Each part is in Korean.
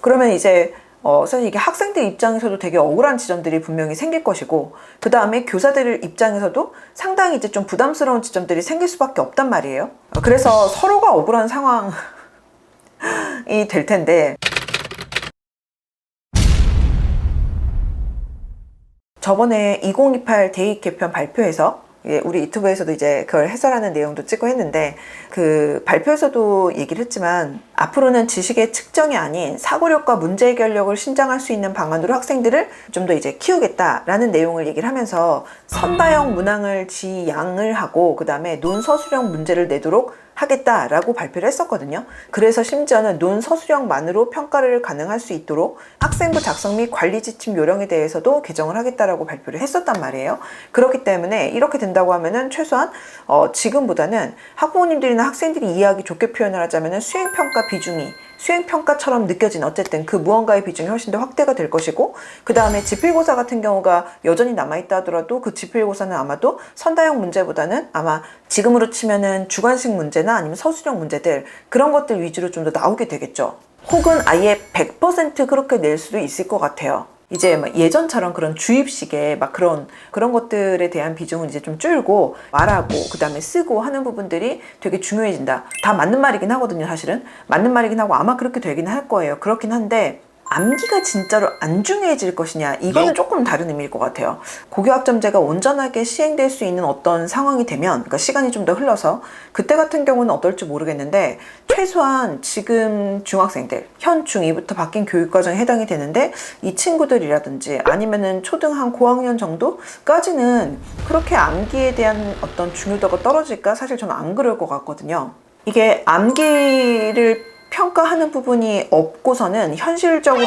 그러면 이제 어, 사실 이게 학생들 입장에서도 되게 억울한 지점들이 분명히 생길 것이고, 그 다음에 교사들 입장에서도 상당히 이제 좀 부담스러운 지점들이 생길 수밖에 없단 말이에요. 어, 그래서 서로가 억울한 상황이 될 텐데, 저번에 2028 대입 개편 발표에서 예, 우리 유튜브에서도 이제 그걸 해설하는 내용도 찍고 했는데 그 발표에서도 얘기를 했지만 앞으로는 지식의 측정이 아닌 사고력과 문제 해결력을 신장할 수 있는 방안으로 학생들을 좀 더 이제 키우겠다라는 내용을 얘기를 하면서 선다형 문항을 지양을 하고 그 다음에 논서술형 문제를 내도록 하겠다라고 발표를 했었거든요. 그래서 심지어는 논서술형만으로 평가를 가능할 수 있도록 학생부 작성 및 관리 지침 요령에 대해서도 개정을 하겠다라고 발표를 했었단 말이에요. 그렇기 때문에 이렇게 된다고 하면은 최소한 어, 지금보다는 학부모님들이나 학생들이 이해하기 좋게 표현을 하자면은 수행평가 비중이 수행평가처럼 느껴진 어쨌든 그 무언가의 비중이 훨씬 더 확대가 될 것이고 그 다음에 지필고사 같은 경우가 여전히 남아있다 하더라도 그 지필고사는 아마도 선다형 문제보다는 아마 지금으로 치면은 주관식 문제나 아니면 서술형 문제들 그런 것들 위주로 좀 더 나오게 되겠죠. 혹은 아예 100% 그렇게 낼 수도 있을 것 같아요. 이제 막 예전처럼 그런 주입식의 막 그런 그런 것들에 대한 비중은 이제 좀 줄고 말하고 그다음에 쓰고 하는 부분들이 되게 중요해진다. 다 맞는 말이긴 하거든요, 사실은. 맞는 말이긴 하고 아마 그렇게 되긴 할 거예요. 그렇긴 한데 암기가 진짜로 안 중요해질 것이냐 이거는 조금 다른 의미일 것 같아요. 고교학점제가 온전하게 시행될 수 있는 어떤 상황이 되면 그러니까 시간이 좀 더 흘러서 그때 같은 경우는 어떨지 모르겠는데 최소한 지금 중학생들 현 중2부터 바뀐 교육과정에 해당이 되는데 이 친구들이라든지 아니면은 초등 한 고학년 정도까지는 그렇게 암기에 대한 어떤 중요도가 떨어질까 사실 저는 안 그럴 것 같거든요. 이게 암기를 평가하는 부분이 없고서는 현실적으로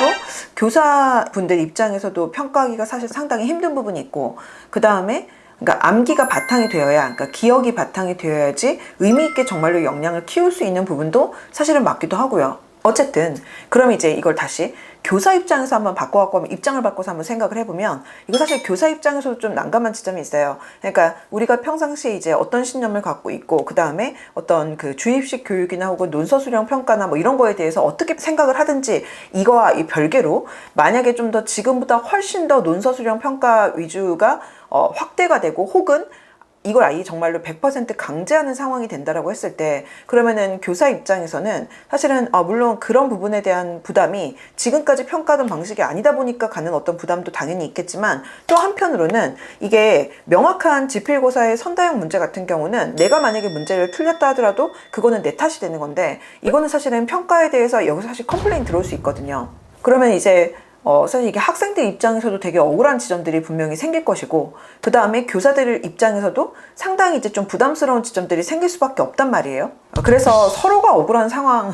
교사분들 입장에서도 평가하기가 사실 상당히 힘든 부분이 있고 그 다음에 그러니까 암기가 바탕이 되어야 그러니까 기억이 바탕이 되어야지 의미 있게 정말로 역량을 키울 수 있는 부분도 사실은 맞기도 하고요. 어쨌든 그럼 이제 이걸 다시 교사 입장에서 한번 바꿔갖고 입장을 바꿔서 한번 생각을 해보면 이거 사실 교사 입장에서도 좀 난감한 지점이 있어요. 그러니까 우리가 평상시에 이제 어떤 신념을 갖고 있고 그 다음에 어떤 그 주입식 교육이나 혹은 논서 수령 평가나 뭐 이런 거에 대해서 어떻게 생각을 하든지 이거와 이 별개로 만약에 좀 더 지금보다 훨씬 더 논서 수령 평가 위주가 어, 확대가 되고 혹은 이걸 아예 정말로 100% 강제하는 상황이 된다라고 했을 때 그러면은 교사 입장에서는 사실은 아 물론 그런 부분에 대한 부담이 지금까지 평가하던 방식이 아니다 보니까 가는 어떤 부담도 당연히 있겠지만 또 한편으로는 이게 명확한 지필고사의 선다형 문제 같은 경우는 내가 만약에 문제를 틀렸다 하더라도 그거는 내 탓이 되는 건데 이거는 사실은 평가에 대해서 여기서 사실 컴플레인 들어올 수 있거든요. 그러면 이제 어, 사실 이게 학생들 입장에서도 되게 억울한 지점들이 분명히 생길 것이고, 그 다음에 교사들 입장에서도 상당히 이제 좀 부담스러운 지점들이 생길 수밖에 없단 말이에요. 어, 그래서 서로가 억울한 상황이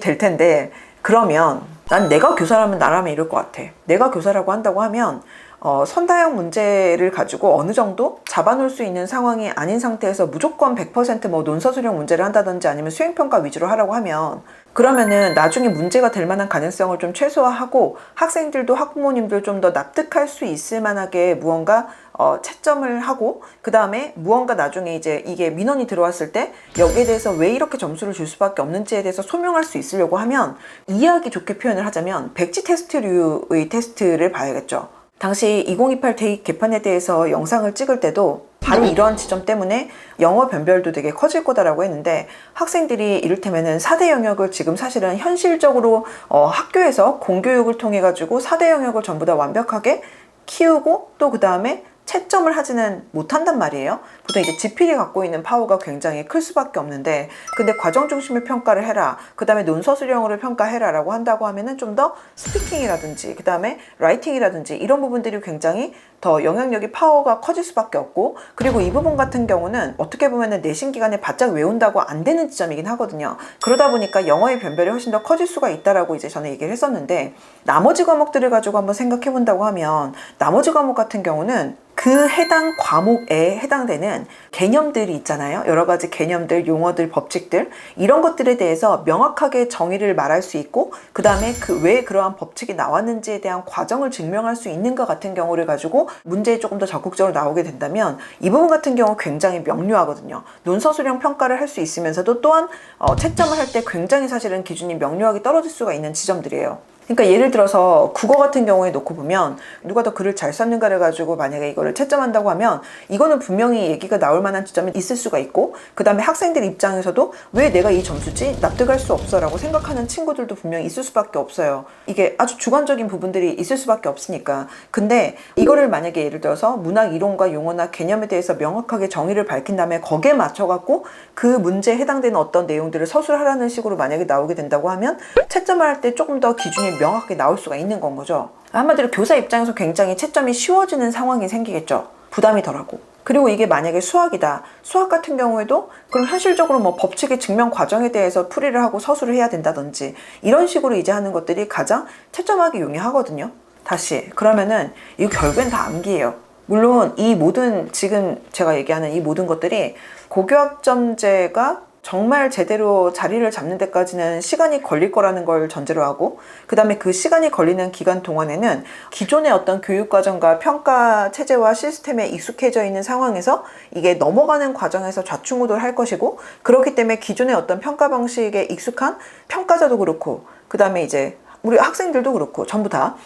될 텐데, 그러면 난 내가 교사라면 나라면 이럴 것 같아. 내가 교사라고 한다고 하면, 어, 선다형 문제를 가지고 어느 정도 잡아놓을 수 있는 상황이 아닌 상태에서 무조건 100%뭐 논서 수령 문제를 한다든지 아니면 수행평가 위주로 하라고 하면 그러면은 나중에 문제가 될 만한 가능성을 좀 최소화하고 학생들도 학부모님들 좀 더 납득할 수 있을 만하게 무언가 어, 채점을 하고 그 다음에 무언가 나중에 이제 이게 민원이 들어왔을 때 여기에 대해서 왜 이렇게 점수를 줄 수밖에 없는지에 대해서 소명할 수 있으려고 하면 이해하기 좋게 표현을 하자면 백지 테스트류의 테스트를 봐야겠죠. 당시 2028 대입 개편에 대해서 영상을 찍을 때도 바로 이러한 지점 때문에 영어 변별도 되게 커질 거다라고 했는데 학생들이 이를테면은 4대 영역을 지금 사실은 현실적으로 어, 학교에서 공교육을 통해 가지고 4대 영역을 전부 다 완벽하게 키우고 또 그 다음에 채점을 하지는 못한단 말이에요. 보통 이제 지필이 갖고 있는 파워가 굉장히 클 수밖에 없는데, 근데 과정 중심의 평가를 해라. 그 다음에 논서술형으로 평가해라라고 한다고 하면은 좀 더 스피킹이라든지, 그 다음에 라이팅이라든지 이런 부분들이 굉장히 더 영향력이 파워가 커질 수밖에 없고, 그리고 이 부분 같은 경우는 어떻게 보면은 내신 기간에 바짝 외운다고 안 되는 지점이긴 하거든요. 그러다 보니까 영어의 변별이 훨씬 더 커질 수가 있다라고 이제 저는 얘기를 했었는데, 나머지 과목들을 가지고 한번 생각해 본다고 하면, 나머지 과목 같은 경우는 그 해당 과목에 해당되는 개념들이 있잖아요. 여러 가지 개념들, 용어들, 법칙들 이런 것들에 대해서 명확하게 정의를 말할 수 있고 그 다음에 그 왜 그러한 법칙이 나왔는지에 대한 과정을 증명할 수 있는 것 같은 경우를 가지고 문제에 조금 더 적극적으로 나오게 된다면 이 부분 같은 경우 굉장히 명료하거든요. 논서술형 평가를 할 수 있으면서도 또한 어, 채점을 할 때 굉장히 사실은 기준이 명료하게 떨어질 수가 있는 지점들이에요. 그러니까 예를 들어서 국어 같은 경우에 놓고 보면 누가 더 글을 잘 썼는가를 가지고 만약에 이거를 채점한다고 하면 이거는 분명히 얘기가 나올 만한 지점이 있을 수가 있고 그 다음에 학생들 입장에서도 왜 내가 이 점수지? 납득할 수 없어 라고 생각하는 친구들도 분명히 있을 수밖에 없어요. 이게 아주 주관적인 부분들이 있을 수밖에 없으니까. 근데 이거를 만약에 예를 들어서 문학 이론과 용어나 개념에 대해서 명확하게 정의를 밝힌 다음에 거기에 맞춰 갖고 그 문제에 해당되는 어떤 내용들을 서술하라는 식으로 만약에 나오게 된다고 하면 채점을 할때 조금 더 기준이 명확하게 나올 수가 있는 건 거죠. 한마디로 교사 입장에서 굉장히 채점이 쉬워지는 상황이 생기겠죠. 부담이 덜하고. 그리고 이게 만약에 수학이다. 수학 같은 경우에도 그럼 현실적으로 뭐 법칙의 증명 과정에 대해서 풀이를 하고 서술을 해야 된다든지 이런 식으로 이제 하는 것들이 가장 채점하기 용이하거든요. 다시 그러면은 이거 결국엔 다 암기예요. 물론 이 모든 지금 제가 얘기하는 이 모든 것들이 고교학점제가 정말 제대로 자리를 잡는 데까지는 시간이 걸릴 거라는 걸 전제로 하고 그 다음에 그 시간이 걸리는 기간 동안에는 기존의 어떤 교육과정과 평가 체제와 시스템에 익숙해져 있는 상황에서 이게 넘어가는 과정에서 좌충우돌 할 것이고 그렇기 때문에 기존의 어떤 평가 방식에 익숙한 평가자도 그렇고 그 다음에 이제 우리 학생들도 그렇고 전부 다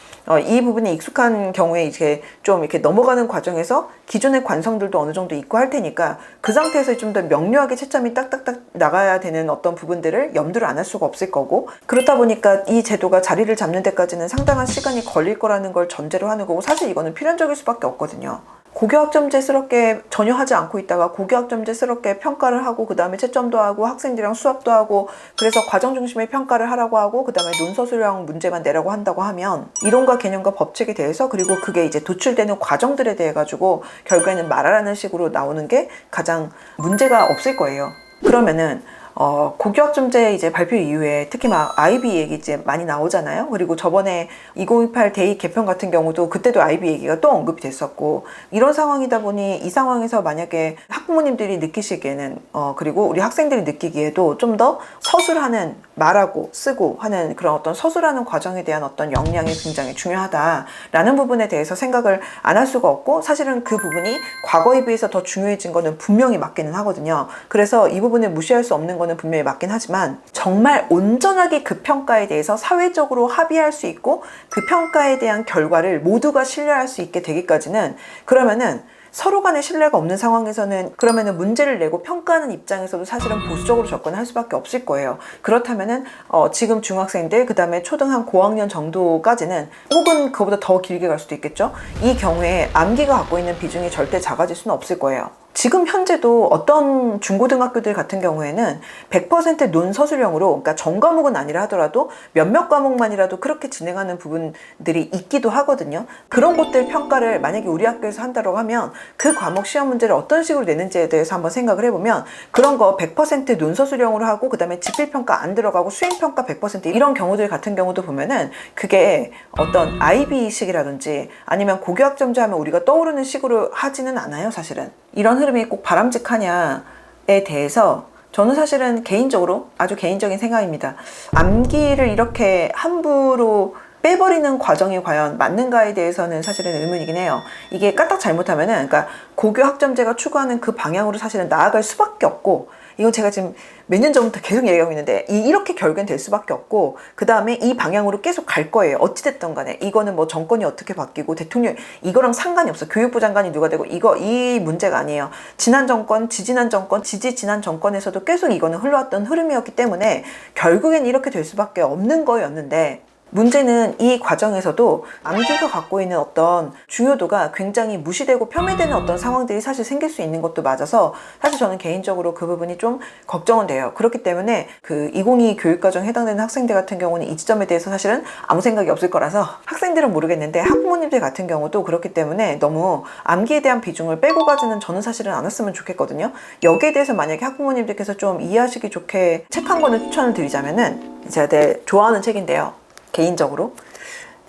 이 부분에 익숙한 경우에 이제 좀 이렇게 넘어가는 과정에서 기존의 관성들도 어느 정도 있고 할 테니까 그 상태에서 좀 더 명료하게 채점이 딱딱딱 나가야 되는 어떤 부분들을 염두를 안 할 수가 없을 거고 그렇다 보니까 이 제도가 자리를 잡는 데까지는 상당한 시간이 걸릴 거라는 걸 전제로 하는 거고 사실 이거는 필연적일 수밖에 없거든요. 고교학점제스럽게 전혀 하지 않고 있다가 고교학점제스럽게 평가를 하고 그 다음에 채점도 하고 학생들이랑 수업도 하고 그래서 과정 중심의 평가를 하라고 하고 그 다음에 논서술형 문제만 내라고 한다고 하면 이론과 개념과 법칙에 대해서 그리고 그게 이제 도출되는 과정들에 대해 가지고 결국에는 말하라는 식으로 나오는 게 가장 문제가 없을 거예요. 그러면은 어, 고교학점제 이제 발표 이후에 특히 막 아이비 얘기 이제 많이 나오잖아요. 그리고 저번에 2028 데이 개편 같은 경우도 그때도 아이비 얘기가 또 언급이 됐었고 이런 상황이다 보니 이 상황에서 만약에 학부모님들이 느끼시기에는 어, 그리고 우리 학생들이 느끼기에도 좀 더 서술하는 말하고 쓰고 하는 그런 어떤 서술하는 과정에 대한 어떤 역량이 굉장히 중요하다라는 부분에 대해서 생각을 안 할 수가 없고 사실은 그 부분이 과거에 비해서 더 중요해진 거는 분명히 맞기는 하거든요. 그래서 이 부분을 무시할 수 없는 거는 분명히 맞긴 하지만 정말 온전하게 그 평가에 대해서 사회적으로 합의할 수 있고 그 평가에 대한 결과를 모두가 신뢰할 수 있게 되기까지는 그러면은 서로 간의 신뢰가 없는 상황에서는 그러면은 문제를 내고 평가하는 입장에서도 사실은 보수적으로 접근할 수밖에 없을 거예요. 그렇다면은 어, 지금 중학생들 그다음에 초등 한 고학년 정도까지는 혹은 그보다 더 길게 갈 수도 있겠죠. 이 경우에 암기가 갖고 있는 비중이 절대 작아질 수는 없을 거예요. 지금 현재도 어떤 중고등학교들 같은 경우에는 100% 논서술형으로 그러니까 전 과목은 아니라 하더라도 몇몇 과목만이라도 그렇게 진행하는 부분들이 있기도 하거든요. 그런 것들 평가를 만약에 우리 학교에서 한다고 하면 그 과목 시험 문제를 어떤 식으로 내는지에 대해서 한번 생각을 해보면 그런 거 100% 논서술형으로 하고 그다음에 지필평가 안 들어가고 수행평가 100% 이런 경우들 같은 경우도 보면은 그게 어떤 IB식이라든지 아니면 고교학점제 하면 우리가 떠오르는 식으로 하지는 않아요 사실은. 이런 흐름 이 꼭 바람직하냐에 대해서 저는 사실은 개인적으로 아주 개인적인 생각입니다. 암기를 이렇게 함부로 빼버리는 과정이 과연 맞는가에 대해서는 사실은 의문이긴 해요. 이게 까딱 잘못하면은, 그러니까 고교 학점제가 추구하는 그 방향으로 사실은 나아갈 수밖에 없고, 이건 제가 지금 몇 년 전부터 계속 얘기하고 있는데 이, 이렇게 결국엔 될 수밖에 없고 그 다음에 이 방향으로 계속 갈 거예요. 어찌됐든 간에 이거는 뭐 정권이 어떻게 바뀌고 대통령 이거랑 상관이 없어. 교육부 장관이 누가 되고 이거 이 문제가 아니에요. 지난 정권, 지지난 정권, 지지 지난 정권에서도 계속 이거는 흘러왔던 흐름이었기 때문에 결국엔 이렇게 될 수밖에 없는 거였는데 문제는 이 과정에서도 암기가 갖고 있는 어떤 중요도가 굉장히 무시되고 폄훼되는 어떤 상황들이 사실 생길 수 있는 것도 맞아서 사실 저는 개인적으로 그 부분이 좀 걱정은 돼요. 그렇기 때문에 그 2022 교육과정 해당되는 학생들 같은 경우는 이 지점에 대해서 사실은 아무 생각이 없을 거라서 학생들은 모르겠는데 학부모님들 같은 경우도 그렇기 때문에 너무 암기에 대한 비중을 빼고 가지는 저는 사실은 않았으면 좋겠거든요. 여기에 대해서 만약에 학부모님들께서 좀 이해하시기 좋게 책 한 권을 추천을 드리자면은 제가 내 좋아하는 책인데요. 개인적으로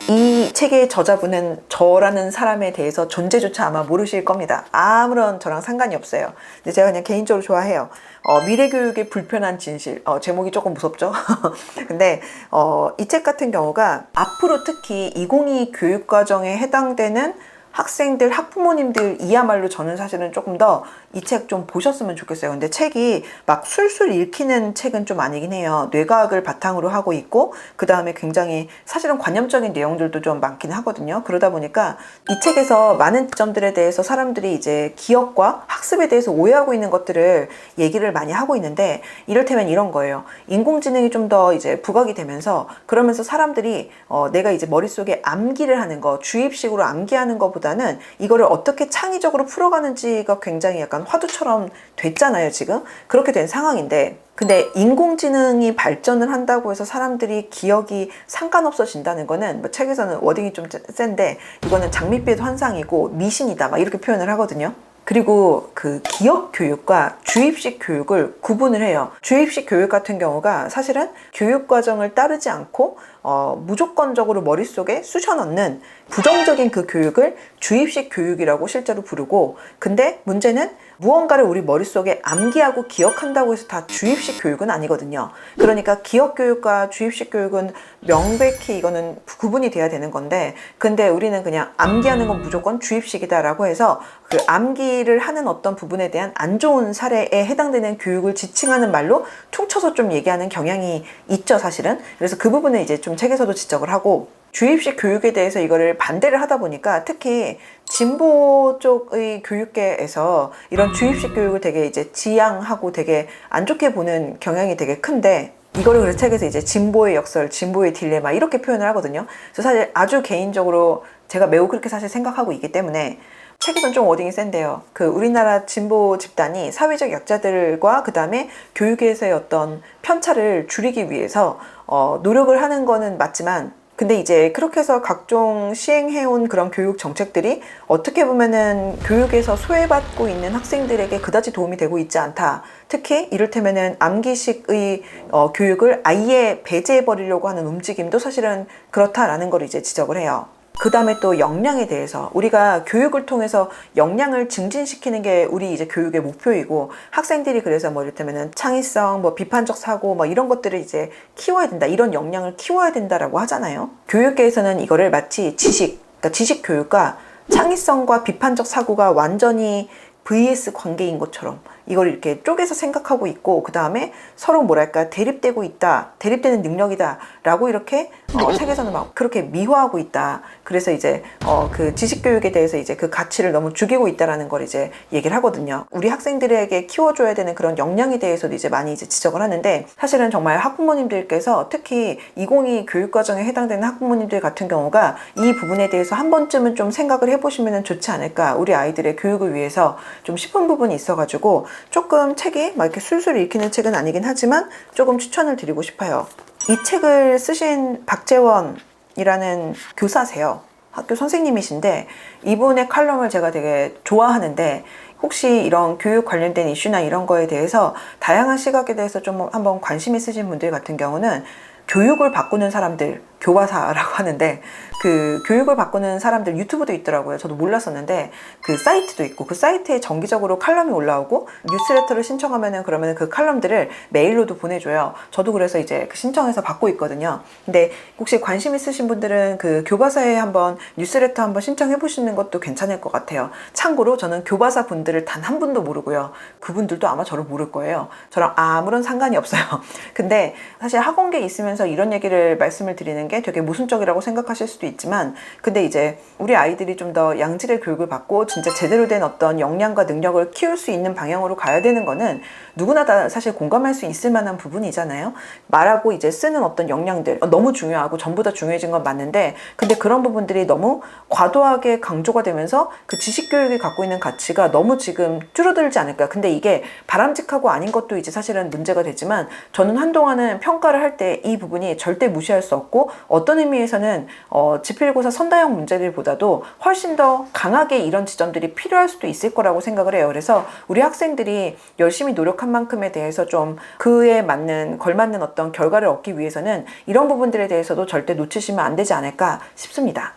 이 책의 저자분은 저라는 사람에 대해서 존재조차 아마 모르실 겁니다. 아무런 저랑 상관이 없어요. 근데 제가 그냥 개인적으로 좋아해요. 어, 미래교육의 불편한 진실. 어, 제목이 조금 무섭죠? 근데 어, 이 책 같은 경우가 앞으로 특히 2022 교육과정에 해당되는 학생들, 학부모님들 이야말로 저는 사실은 조금 더이 책 좀 보셨으면 좋겠어요. 근데 책이 막 술술 읽히는 책은 좀 아니긴 해요. 뇌과학을 바탕으로 하고 있고, 그 다음에 굉장히 사실은 관념적인 내용들도 좀 많긴 하거든요. 그러다 보니까 이 책에서 많은 점들에 대해서 사람들이 이제 기억과 학습에 대해서 오해하고 있는 것들을 얘기를 많이 하고 있는데, 이를테면 이런 거예요. 인공지능이 좀 더 이제 부각이 되면서, 그러면서 사람들이 어, 내가 이제 머릿속에 암기를 하는 거, 주입식으로 암기하는 것보다는 이거를 어떻게 창의적으로 풀어가는지가 굉장히 약간 화두처럼 됐잖아요, 지금. 그렇게 된 상황인데, 근데 인공지능이 발전을 한다고 해서 사람들이 기억이 상관없어진다는 거는 뭐 책에서는 워딩이 좀 센데 이거는 장밋빛 환상이고 미신이다 막 이렇게 표현을 하거든요. 그리고 그 기억 교육과 주입식 교육을 구분을 해요. 주입식 교육 같은 경우가 사실은 교육 과정을 따르지 않고 어, 무조건적으로 머릿속에 쑤셔 넣는 부정적인 그 교육을 주입식 교육이라고 실제로 부르고 근데 문제는 무언가를 우리 머릿속에 암기하고 기억한다고 해서 다 주입식 교육은 아니거든요. 그러니까 기억 교육과 주입식 교육은 명백히 이거는 구분이 돼야 되는 건데 근데 우리는 그냥 암기하는 건 무조건 주입식이다라고 해서 그 암기를 하는 어떤 부분에 대한 안 좋은 사례에 해당되는 교육을 지칭하는 말로 퉁쳐서 좀 얘기하는 경향이 있죠, 사실은. 그래서 그 부분을 이제 좀 책에서도 지적을 하고 주입식 교육에 대해서 이거를 반대를 하다 보니까 특히 진보 쪽의 교육계에서 이런 주입식 교육을 되게 이제 지양하고 되게 안 좋게 보는 경향이 되게 큰데 이거를 그래서 책에서 이제 진보의 역설, 진보의 딜레마 이렇게 표현을 하거든요. 그래서 사실 아주 개인적으로 제가 매우 그렇게 사실 생각하고 있기 때문에 책에서는 좀 워딩이 센데요. 그 우리나라 진보 집단이 사회적 약자들과 그 다음에 교육에서의 어떤 편차를 줄이기 위해서 어, 노력을 하는 거는 맞지만 근데 이제 그렇게 해서 각종 시행해온 그런 교육 정책들이 어떻게 보면은 교육에서 소외받고 있는 학생들에게 그다지 도움이 되고 있지 않다. 특히 이를테면은 암기식의 어, 교육을 아예 배제해버리려고 하는 움직임도 사실은 그렇다라는 걸 이제 지적을 해요. 그 다음에 또 역량에 대해서 우리가 교육을 통해서 역량을 증진시키는 게 우리 이제 교육의 목표이고 학생들이 그래서 뭐 이를테면은 창의성, 뭐 비판적 사고 뭐 이런 것들을 이제 키워야 된다. 이런 역량을 키워야 된다라고 하잖아요. 교육계에서는 이거를 마치 지식, 그러니까 지식 교육과 창의성과 비판적 사고가 완전히 vs 관계인 것처럼 이걸 이렇게 쪼개서 생각하고 있고 그 다음에 서로 뭐랄까 대립되고 있다 대립되는 능력이다라고 이렇게 어, 책에서는 막 그렇게 미화하고 있다. 그래서 이제 어, 그 지식 교육에 대해서 이제 그 가치를 너무 죽이고 있다라는 걸 이제 얘기를 하거든요. 우리 학생들에게 키워줘야 되는 그런 역량에 대해서도 이제 많이 이제 지적을 하는데 사실은 정말 학부모님들께서 특히 2022 교육과정에 해당되는 학부모님들 같은 경우가 이 부분에 대해서 한 번쯤은 좀 생각을 해보시면 좋지 않을까. 우리 아이들의 교육을 위해서 좀 싶은 부분이 있어가지고 조금 책이 막 이렇게 술술 읽히는 책은 아니긴 하지만 조금 추천을 드리고 싶어요. 이 책을 쓰신 박재원이라는 교사세요. 학교 선생님이신데 이분의 칼럼을 제가 되게 좋아하는데 혹시 이런 교육 관련된 이슈나 이런 거에 대해서 다양한 시각에 대해서 좀 한번 관심 있으신 분들 같은 경우는 교육을 바꾸는 사람들 교과사라고 하는데 그 교육을 바꾸는 사람들 유튜브도 있더라고요. 저도 몰랐었는데 그 사이트도 있고 그 사이트에 정기적으로 칼럼이 올라오고 뉴스레터를 신청하면은 그러면 그 칼럼들을 메일로도 보내줘요. 저도 그래서 이제 그 신청해서 받고 있거든요. 근데 혹시 관심 있으신 분들은 그 교과사에 한번 뉴스레터 한번 신청해 보시는 것도 괜찮을 것 같아요. 참고로 저는 교과사 분들을 단 한 분도 모르고요. 그분들도 아마 저를 모를 거예요. 저랑 아무런 상관이 없어요. 근데 사실 학원계 있으면서 이런 얘기를 말씀을 드리는 게 되게 모순적이라고 생각하실 수도 있지만 근데 이제 우리 아이들이 좀 더 양질의 교육을 받고 진짜 제대로 된 어떤 역량과 능력을 키울 수 있는 방향으로 가야 되는 거는 누구나 다 사실 공감할 수 있을 만한 부분이잖아요. 말하고 이제 쓰는 어떤 역량들 어, 너무 중요하고 전부 다 중요해진 건 맞는데 근데 그런 부분들이 너무 과도하게 강조가 되면서 그 지식 교육이 갖고 있는 가치가 너무 지금 줄어들지 않을까. 근데 이게 바람직하고 아닌 것도 이제 사실은 문제가 되지만 저는 한동안은 평가를 할 때 이 부분 이 절대 무시할 수 없고 어떤 의미에서는 어, 어, 지필고사 선다형 문제들보다도 훨씬 더 강하게 이런 지점들이 필요할 수도 있을 거라고 생각을 해요. 그래서 우리 학생들이 열심히 노력한 만큼에 대해서 좀 그에 맞는 걸맞는 어떤 결과를 얻기 위해서는 이런 부분들에 대해서도 절대 놓치시면 안 되지 않을까 싶습니다.